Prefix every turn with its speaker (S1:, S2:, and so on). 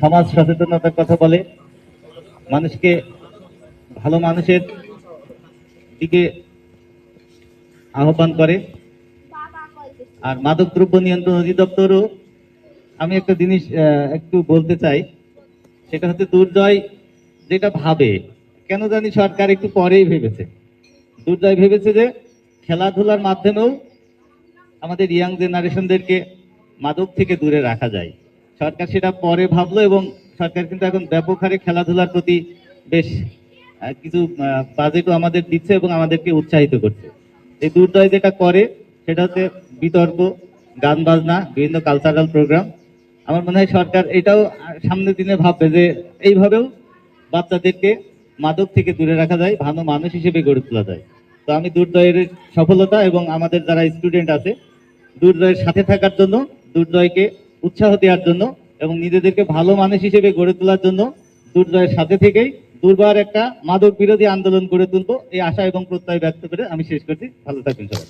S1: সমাজ সচেতনতার কথা বলে, মানুষকে, ভালো মানুষের দিকে আহ্বান করে। আর মাদক দ্রব্য নিয়ন্ত্রণ অধিদপ্তরও আমি একটা জিনিস একটু বলতে চাই। সেটা হচ্ছে দুর্জয় যেটা ভাবে, কেন জানি সরকার একটু পরেই ভেবেছে। দুর্জয় ভেবেছে যে খেলাধুলার মাধ্যমেও আমাদের ইয়াং জেনারেশনদেরকে মাদক থেকে দূরে রাখা যায়। সরকার সেটা পরে ভাবলো এবং সরকার কিন্তু এখন ব্যাপক হারে খেলাধুলার প্রতি বেশ কিছু বাজেটও আমাদের দিচ্ছে এবং আমাদেরকে উৎসাহিত করছে। এই দুর্দয় যেটা করে, সেটা হচ্ছে বিতর্ক গান বাজনা বিভিন্ন কালচারাল প্রোগ্রাম আমার মনে হয় সরকার এটাও সামনের দিনে ভাববে যে এইভাবেও বাচ্চাদেরকে মাদক থেকে দূরে রাখা যায়, ভালো মানুষ হিসেবে গড়ে তোলা যায়। তো আমি দুর্দয়ের সফলতা এবং আমাদের যারা স্টুডেন্ট আছে, দুর্দয়ের সাথে থাকার জন্য দুর্দয়কে উৎসাহ দেওয়ার জন্য এবং নিজেদেরকে ভালো মানুষ হিসেবে গড়ে তোলার জন্য দুর্জয়ের সাথে থেকেই দুর্বার একটা মাদক বিরোধী আন্দোলন গড়ে তুলবো। এই আশা এবং প্রত্যয় ব্যক্ত করে আমি শেষ করছি। ভালো থাকবেন সবাই।